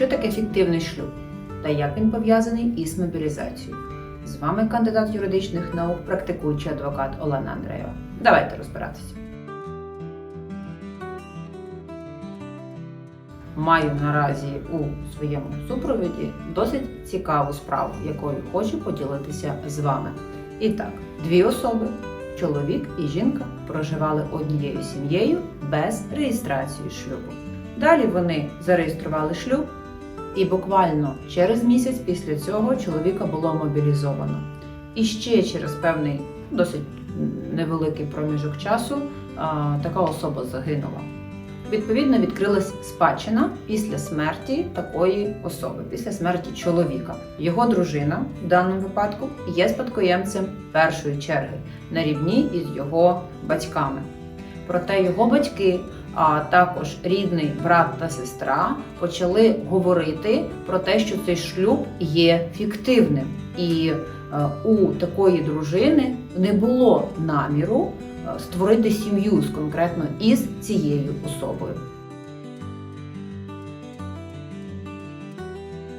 що таке фіктивний шлюб та як він пов'язаний із мобілізацією. З вами кандидат юридичних наук, практикуючий адвокат Олена Андреєва. Давайте розбиратися. Маю наразі у своєму супроводі досить цікаву справу, якою хочу поділитися з вами. І так, дві особи, чоловік і жінка, проживали однією сім'єю без реєстрації шлюбу. Далі вони зареєстрували шлюб, і буквально через місяць після цього чоловіка було мобілізовано. І ще через певний досить невеликий проміжок часу така особа загинула. Відповідно, відкрилась спадщина після смерті такої особи, після смерті чоловіка. Його дружина в даному випадку є спадкоємцем першої черги на рівні із його батьками. Проте його батьки, а також рідний брат та сестра почали говорити про те, що цей шлюб є фіктивним, і е, у такої дружини не було наміру е, створити сім'ю з конкретно із цією особою.